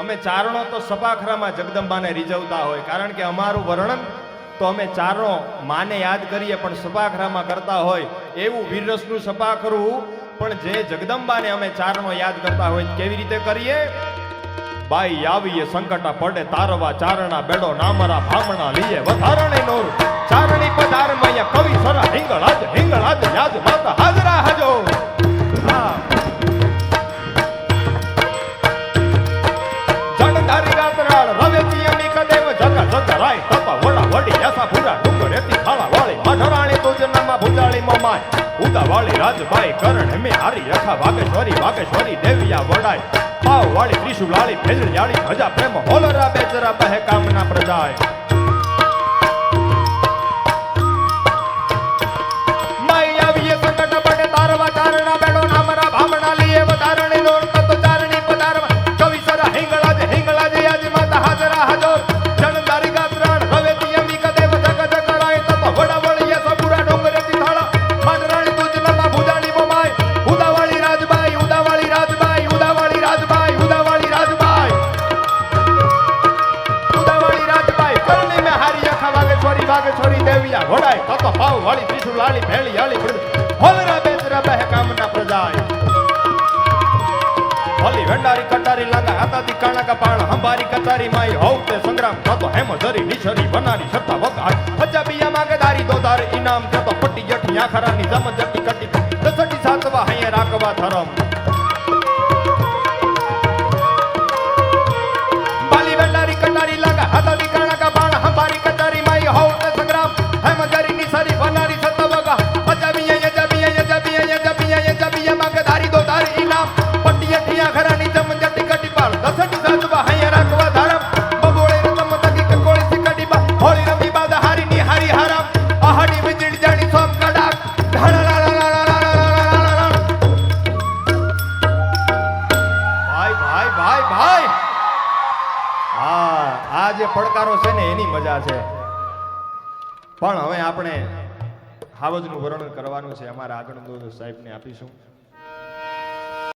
અમે ચારણો તો સપાખરામાં જગદંબાને રીઝવતા હોય. કારણ કે અમારું વર્ણન તો અમે ચારણો માને યાદ કરીએ પણ સપાખરામાં કરતા હોય. એવું વીરરસનું સપાખરું પણ જે જગદંબાને અમે ચારણો યાદ કરતા હોય કેવી રીતે કરીએ? બાઈ આવીએ સંકટા પડે તારવા ચારણા બેડો નામરા ભામણા લીએ વધારણે નોર. ચારણી પધાર મયા કવિ સરા હિંગળાજ હિંગળાજ યાદ માતા હાજો રાજભાઈ કરણ હેમે હારી રખા વાગેશ્વરી વાગેશ્વરી દેવિયા વડાય. પાવ વાળી ત્રિશુલાળી, ભેજળિયાળી ભજા પ્રેમ, હોલરા બેચરા બહે કામના પ્રજાય. વાગેશ્વરી વાગેશ્વરી દેવિયા ઘોડાય તો પાવ વાળી ત્રિશુલ લાલી, ભેળી હાલી હોલરા બેચરા બહે કામના પ્રજાય હોલી વેંડારી કટારી લાગા હાતાથી કાણા પાણ હંબારી કતારી માઈ. હોવ તે સંગ્રામ થતો હેમ ધરી નિશરી બનારી છતા બિયા માગે દારી દોધાર ઇનામ થતો પટ્ટી જઠી આખરાની જમ જટી કટી. દસટી સાતવા હૈયે રાખવા ધરમ. આ જે પડકારો છે ને, એની મજા છે. પણ હવે આપણે હાવજનું વર્ણન કરવાનું છે. અમારા આગળ સાહેબને આપીશું.